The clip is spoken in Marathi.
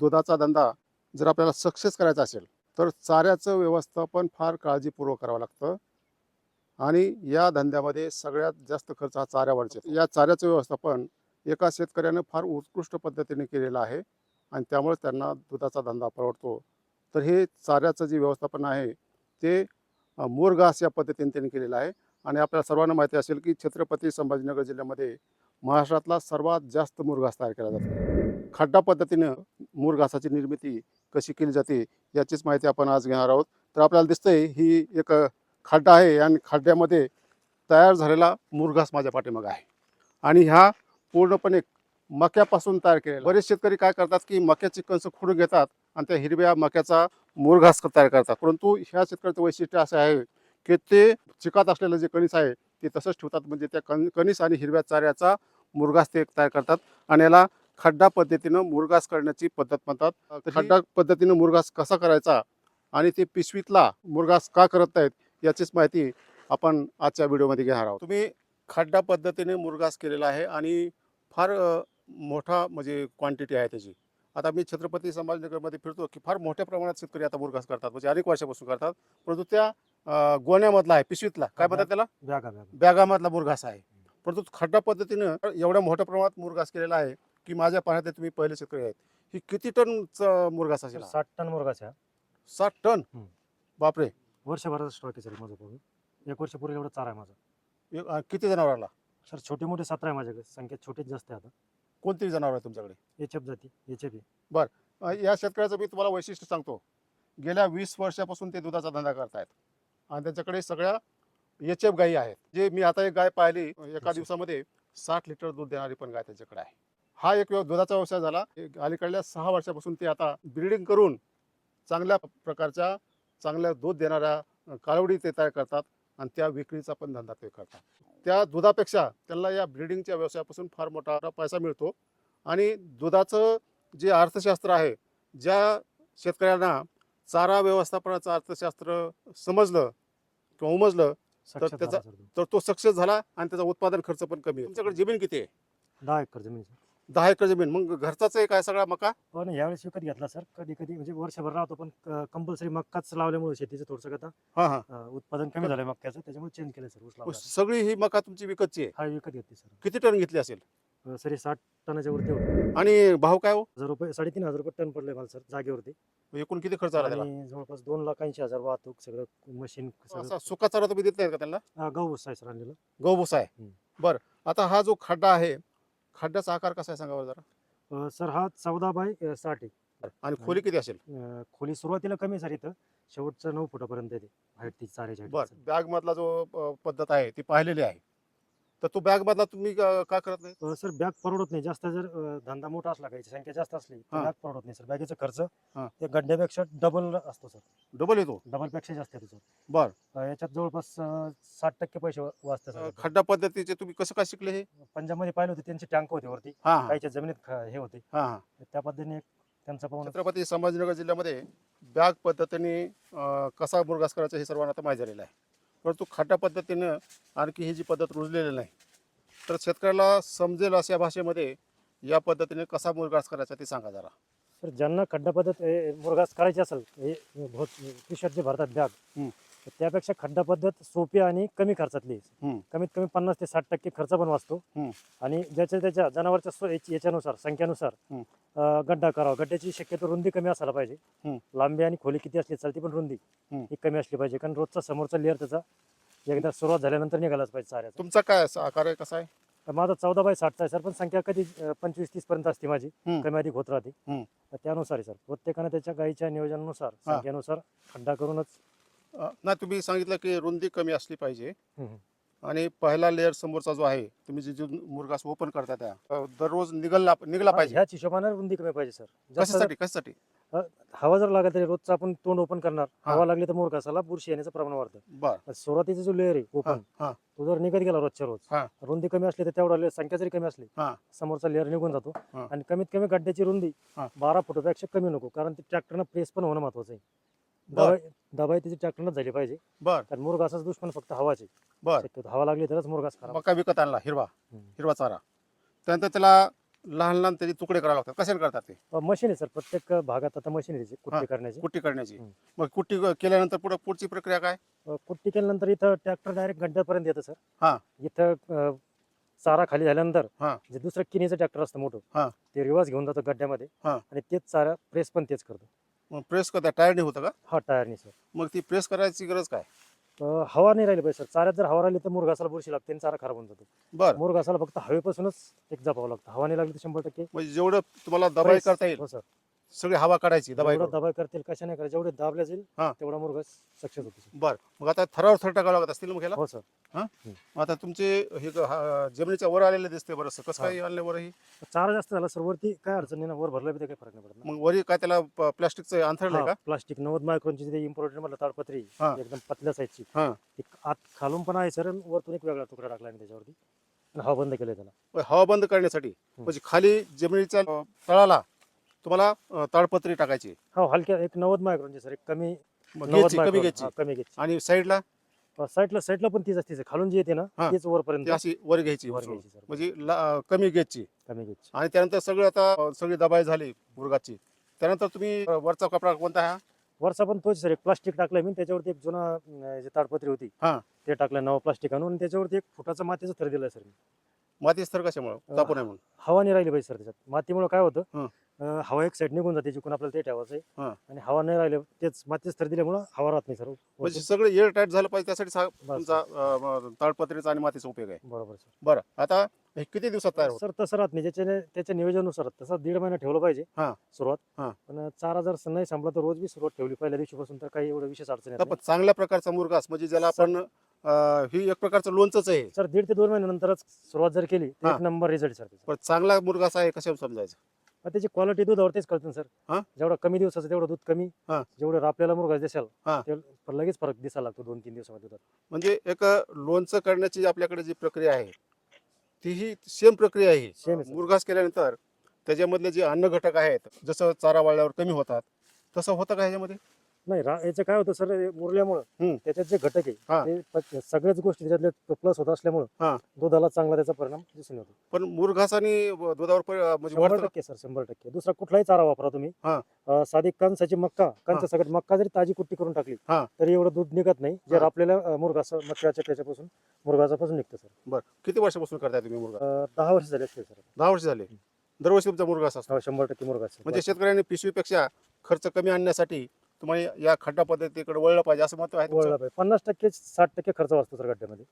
दुधाचा धंदा जर आपल्याला सक्सेस करायचा असेल तर चाऱ्याचं व्यवस्थापन फार काळजीपूर्वक करावं लागतं. आणि या धंद्यामध्ये सगळ्यात जास्त खर्च हा चाऱ्यावरचे या चाऱ्याचं व्यवस्थापन एका शेतकऱ्यानं फार उत्कृष्ट पद्धतीने केलेलं आहे आणि त्यामुळे त्यांना दुधाचा धंदा परवडतो. तर हे चाऱ्याचं जे व्यवस्थापन आहे ते मोरघास या पद्धतीने त्यांनी केलेलं आहे. आणि आपल्याला सर्वांना माहिती असेल की छत्रपती संभाजीनगर जिल्ह्यामध्ये महाराष्ट्रातला सर्वात जास्त मुरघास तयार केला जातो. खड्डा पद्धतीनं मुरघासाची निर्मिती कशी केली जाते याचीच माहिती आपण आज घेणार आहोत. तर आपल्याला दिसतंय ही एक खड्डा आहे आणि खड्ड्यामध्ये तयार झालेला मुरघास माझ्या पाठीमागं आहे. आणि ह्या पूर्णपणे मक्यापासून तयार केलेला. बरेच शेतकरी काय करतात की मक्याची कंस खुडून घेतात आणि त्या हिरव्या मक्याचा मुरघास तयार करतात. परंतु ह्या शेतकऱ्याचं वैशिष्ट्य असं आहे की ते चिकात असलेलं जे कणीस आहे ते तसंच ठेवतात. म्हणजे त्या कण कणीस आणि हिरव्या चाऱ्याचा मुरघास ते तयार करतात आणि याला खड्डा पद्धतीनं मुरघास करण्याची पद्धत म्हणतात. खड्डा पद्धतीनं मुरघास कसा करायचा आणि ते पिशवीतला मुरघास का करत नाहीत याचीच माहिती आपण आजच्या व्हिडिओमध्ये घेणार आहोत. तुम्ही खड्डा पद्धतीने मुरघास केलेला आहे आणि फार मोठा म्हणजे क्वांटिटी आहे त्याची. आता मी छत्रपती संभाजीनगरमध्ये फिरतो की फार मोठ्या प्रमाणात शेतकरी आता मुरघास करतात म्हणजे अनेक वर्षापासून करतात. परंतु त्या अ, गोण्यामधला आहे पिशवीतला. काय म्हणतात त्याला? बॅगा बॅगा. बॅगामधला मुरघास आहे. परंतु खड्डा पद्धतीनं एवढ्या मोठ्या प्रमाणात मुरघास केलेला आहे की माझ्या पाहण्यात तुम्ही पहिले शेतकरी आहेत. ही किती टनचा मुरघास असेल हा? साठ टन मुरगाच्या साठ टन? हम्म. बापरे. वर्षभराचा स्टॉक आहे सर माझं बघून एक वर्ष पुरेल एवढा चारा आहे माझा. अ, किती जनावराला सर छोटे मोठे सतरा आहे माझ्याकडे. संख्या छोटेच जास्त आहे आता. कोणती जनावर आहे तुमच्याकडे? एच एफ जाती. एच एफ अ, या शेतकऱ्याचं मी तुम्हाला वैशिष्ट्य सांगतो. गेल्या वीस वर्षापासून ते दुधाचा धंदा करतायत. आणि त्यांच्याकडे सगळ्या एच एफ गायी आहेत. जे मी आता एक गाय पाहिली एका. दिवसामध्ये साठ लिटर दूध देणारी पण गाय त्यांच्याकडे आहे. हा एक दुधाचा व्यवसाय झाला. अलीकडल्या सहा वर्षापासून ते आता ब्रिडिंग करून चांगल्या प्रकारच्या चांगल्या दूध देणाऱ्या काळवडी ते तयार करतात आणि त्या विक्रीचा पण धंदा ते करतात. त्या दुधापेक्षा त्यांना या ब्रिडिंगच्या व्यवसायापासून फार मोठा पैसा मिळतो आणि दुधाचं जे अर्थशास्त्र आहे ज्या शेतकऱ्यांना चारा व्यवस्थापनाचं अर्थशास्त्र समजलं किंवा उमजलं साक्षात त्याचा-. तर तो सक्सेस झाला आणि त्याचा उत्पादन खर्च पण कमी आहे. तुमच्याकडे जमीन किती आहे? दहा एकर जमीन दहा एकर जमीन. मग घरचाच आहे काय सगळा मका? पण यावेळेस विकत घेतला सर. कधी कधी म्हणजे वर्षभर राहतो पण कंपल्सरी मक्काच लावल्यामुळे शेतीचं थोडंसं आता हा हा. अं, उत्पादन कमी झालंय मक्याचं त्याच्यामुळे चेंज केलं सर ऊस लावला. सगळी ही मका तुमची विकतची आहे? हा विकत घेतली सर. किती टन घेतली असेल? अं, सर हे साठ टनाच्या वरती होतं. आणि भाव काय हो? हजार रुपये साडेतीन हजार रुपये टन पडले मला सर जागेवरती. एकूण किती खर्च आला त्याला? आणि जवळपास दोन लाख ऐंशी हजार वाहतूक सगळं मशीन असा सुका चारा तुम्ही देत नाही का त्यांना? गहू आहे सर आणलेलं. गहूभुसा आहे हम्म. बरं. आता हा जो खड्डा आहे खड्ड्याचा आकार कसा आहे सांगा बरं जरा. अं, सर हा चौदा बाय अं, साठ आहे. आणि खोली किती असेल? अं, खोली सुरुवातीला कमी सर इथं शेवटचं नऊ फुटापर्यंत येते. हाईट ती चाऱ्याची बर height. बॅग मधला जो अ, पद्धत आहे ती पाहिलेली आहे. तर तो बॅग मधला तुम्ही का करत नाही? सर बॅग परवडत नाही. जास्त जर अं, धंदा मोठा असला काही संख्या जास्त असली तर हा. बॅग परवडत नाही सर. बॅगेचा खर्च हा. या गड्ड्यापेक्षा डबल असतो सर. डबल येतो? डबलपेक्षा जास्त येतो सर. बर. अं, याच्यात जवळपास साठ टक्के पैसे वा- वाचते अ, सर खड्डा पद्धतीचे तुम्ही कसं काय शिकले हे? पंजाबमध्ये पाहिले होते त्यांचे टँक होते वरती. हा हा. काहीच्या जमिनीत ख- हे होते. हा हा. त्या पद्धतीने एक त्यांचा पाहून छत्रपती संभाजीनगर जिल्ह्यामध्ये बॅग पद्धतीने अ, कसा मुरगास करायचा हे सर्वांना आता माहिती झालेलं आहे. परंतु खड्डा पद्धतीनं आणखी ही जी पद्धत रुजलेली नाही. तर शेतकऱ्याला समजेल अशा भाषेमध्ये या पद्धतीने कसा मुरगास करायचा ते सांगा जरा. तर ज्यांना खड्डा पद्धत मुरघास करायची असेल हे भरतात बॅग. तर त्यापेक्षा खड्डा पद्धत सोपी आणि कमी खर्चातली आहे. हम्म. कमीत कमी पन्नास ते साठ टक्के खर्च पण वाचतो हम्म. आणि ज्याच्या त्याच्या जनावरच्या सो- याची- याच्यानुसार संख्यानुसार हम्म. अं, गड्डा करावा गड्ड्याची शक्यतो रुंदी कमी असायला पाहिजे. लांबी आणि खोली किती असली चालते पण रुंदी हम्म. ही कमी असली पाहिजे कारण रोजचा समोरचा लेअर त्याचा एकदा सुरुवात झाल्यानंतर निघालाच पाहिजे चाऱ्याचा तुमचा काय असा आकार आहे कसा आहे तर माझा चौदा बाय साठचा आहे सर पण संख्या कधी अं, पंचवीस तीस पर्यंत असते माझी हम्म. कमी अधिक होत राहते हम्म. तर त्यानुसार आहे सर प्रत्येकाने त्याच्या गाईच्या नियोजनानुसार. संख्येनुसार खड्डा करूनच नाही तुम्ही सांगितलं की रुंदी कमी असली पाहिजे. आणि पहिला लेअर समोरचा जो आहे तुम्ही जे जे मुरगास ओपन करता त्या अ, दररोज निघाला निघाला पाहिजे ह्याच हिशोबाने रुंदी कमी पाहिजे सर जास्त कशासाठी कशासाठी हवा जर लागत तरी रोजचं आपण तोंड ओपन करणार हा. हवा लागली तर मुरघासाला बुरशी येण्याचं प्रमाण वाढतं बर सुरुवातीचा जो लेअर आहे हा ओपन हा तो जर निघत गेला रोजच्या रोज. रुंदी कमी असली तर तेवढा layer- संख्या जरी कमी असली हा. समोरचा लेअर निघून जातो हा. आणि कमीत कमी गड्ड्याची रुंदी हा. बारा फुटापेक्षा कमी नको कारण ते ट्रॅक्टरनं प्रेस पण होणं महत्वाचं आहे. दबाई दबाई त्याची ट्रॅक्टरनं झाली पाहिजे. बर. कारण मुरघासाच दुश्मन फक्त हवाचे बर. शक्यतो हवा लागली तरच मुरघास खराब. मका विकत आणला हिरवा. हम्म. हिरवा चारा. त्यानंतर त्याला लहान लहान त्याचे तुकडे करावे लागतात. कशाने करतात ते? मशीन आहे सर. प्रत्येक भागात आता मशीन आहे कुट्टी करण्याची. कुट्टी करण्याची. हं. मग कुट्टी केल्यानंतर पुढे पुढची प्रक्रिया काय? अ, कुट्टी केल्यानंतर इथं ट्रॅक्टर डायरेक्ट गड्ड्यापर्यंत येतं सर. हा. इथं अ, चारा खाली झाल्यानंतर हा. जे दुसरं किनीचं ट्रॅक्टर असतं हा. मोठं ते रिवर्स घेऊन जातो गड्ड्यामध्ये हा. आणि तेच चारा प्रेस पण तेच करतो. मग प्रेस करता टायरने होतं का? हा टायरनी सर मग ती प्रेस करायची गरज काय? अ, हवा नाही राहिली पाहिजे सर चाऱ्यात जर हवा राहिली तर मुरघासाला बुरशी लागते आणि चारा खराब होऊन जातो. बरं. मुरघासाला फक्त हवेपासूनच एक जपावं लागतं. हवा नाही लागली तर शंभर टक्के म्हणजे जेवढं तुम्हाला दबाई press- करता येईल. हो सर सगळी हवा काढायची दबाई जेवढं. दबाई करतील कशा नाही करा जेवढे दाबल्या जाईल हा. तेवढा मुरघा सक्सेस होतो. बरं. मग आता थरावर थर टाकावं लागत असतील मग ह्याला हो सर. मग आता तुमचे हे ग- हा, जमिनीच्या वर आलेले दिसते बरं कसं हा. काय आणलं वर ही चारा जास्त झाला सर. वरती काय अडचण नाही ना? वर भरलं बी काही फरक नाही पडत ना. मग वरी काय त्याला प- प्लास्टिकचं अंथरलंय का? प्लास्टिक नव्वद मायक्रोनची जे इम्पोर्टेड म्हटलं ताडपत्री. हा. एकदम पतल्या साईजची हा. ती आत खालून पण आहे सर वरतून एक वेगळा तुकडा टाकला आहे त्याच्यावरती. आणि हवा बंद केलं त्याला. मग हवा बंद करण्यासाठी. म्हणजे खाली जमिनीच्या अ, तळाला तुम्हाला ताडपत्री टाकायची हो हलक्या एक नव्वद मायक्रोनची सर एक कमी घ्यायची कमी घ्यायची. कमी घ्यायची. आणि साईडला? साईडला साईडला पण तीच असते खालून जी येते ना हा. तीच वरपर्यंत ती अशी वर घ्यायची वर उचलून. घ्यायची सर म्हणजे ला- कमी घ्यायची. कमी घ्यायची. आणि त्यानंतर सगळं आता सगळी दबाई झाली मुरगाची त्यानंतर तुम्ही वरचा कपडा कोणता हा? वरचा पण तोच सर एक प्लास्टिक टाकलाय मी. त्याच्यावरती एक जुना अं, जे ताडपत्री होती हा. ते टाकलं नवं प्लास्टिक आणून. आणि त्याच्यावरती एक फुटाचा मातीचा थर दिलाय सर मी. माती स्तर कशामुळे? अ, तापू नये म्हणून. हवा नाही राहिली पाहिजे सर त्याच्यात. मातीमुळे काय होतं हं. अं, हवा एक साईड निघून जाते जिकडून आपल्याला ते ठेवायचं हं. आहे आणि हवा नाही राहिले तेच मातीच थर दिल्यामुळे हवा राहत नाही सर म्हणजे सगळं एअर टाईट झालं पाहिजे त्यासाठी सा-. तुमचा अ, ताडपत्रीचा आणि मातीचा उपयोग आहे बरोबर सर बरं आता हे किती दिवसात तयार होतं सर तसं राहत नाही ज्याच्या त्याच्या नियोजनानुसार तसं दीड महिना ठेवलं पाहिजे हा. सुरुवात हा. पण चार हजार नाही संपला तर रोज बी सुरुवात ठेवली पहिल्या दिवशीपासून तर काही एवढं विशेष अडचण येत तर नाही. पण चांगल्या प्रकारचा मुरगास म्हणजे ज्याला आपण अ, ही एक प्रकारचं लोणचंच आहे सर दीड ते दोन महिन्यानंतरच सुरुवात जर केली तर हा. एक नंबर रिझल्ट सर त्याचा पण चांगला मुरगास आहे कशा समजायचं मग त्याची क्वालिटी दुधावरतीच कळतं ना हा? सर जेवढं कमी दिवसाचं तेवढं दूध कमी हा. जेवढं आपल्याला मुरगा दिसेल हा. ते लगेच फरक दिसायला लागतो दोन तीन दिवसामध्ये दुधात म्हणजे एक लोणचं करण्याची जी आपल्याकडे जी प्रक्रिया आहे तीही सेम प्रक्रिया आहे sir. मुरघास केल्यानंतर त्याच्यामधले जे अन्न घटक आहेत जसं चारा वाळल्यावर कमी होतात तसं होतं का ह्याच्यामध्ये नाही रा- याचं काय होतं सर मुरल्यामुळं हम्म. त्याच्यात जे घटक हा. आहे ते प- सगळ्याच गोष्टी त्याच्यातले प्लस होत असल्यामुळं हा. दुधाला चांगला त्याचा परिणाम दिसून येतो. पण मुरघास आणि दुधावर परि- म्हणजे शंभर वाढतं? टक्के सर शंभर टक्के. दुसरा कुठलाही चारा वापरा तुम्ही. हा. अं, साधी कणसाची मक्का कणसा सगळ्यात मक्का जरी ताजी कुट्टी करून टाकली हा. तरी एवढं दूध निघत नाही. जे हा. आपल्याला मुरघास मक्याच्या त्याच्यापासून मुरघासापासून निघतं सर. बरं. किती वर्षापासून करताय तुम्ही मुरगा अं, दहा वर्ष झाले असतील सर. दहा वर्ष झाले. दरवर्षी तुमचा मुरघास असतो. हो, शंभर टक्के मुरघास म्हणजे शेतकऱ्यांनी पिशवीपेक्षा खर्च कमी आणण्यासाठी तुम्हाला या खड्डा पद्धतीकडे वळलं पाहिजे असं मत आहे तुमचं? वळला पाहिजे पन्नास टक्के साठ टक्के खर्च वाचतो सर गड्ड्यामध्ये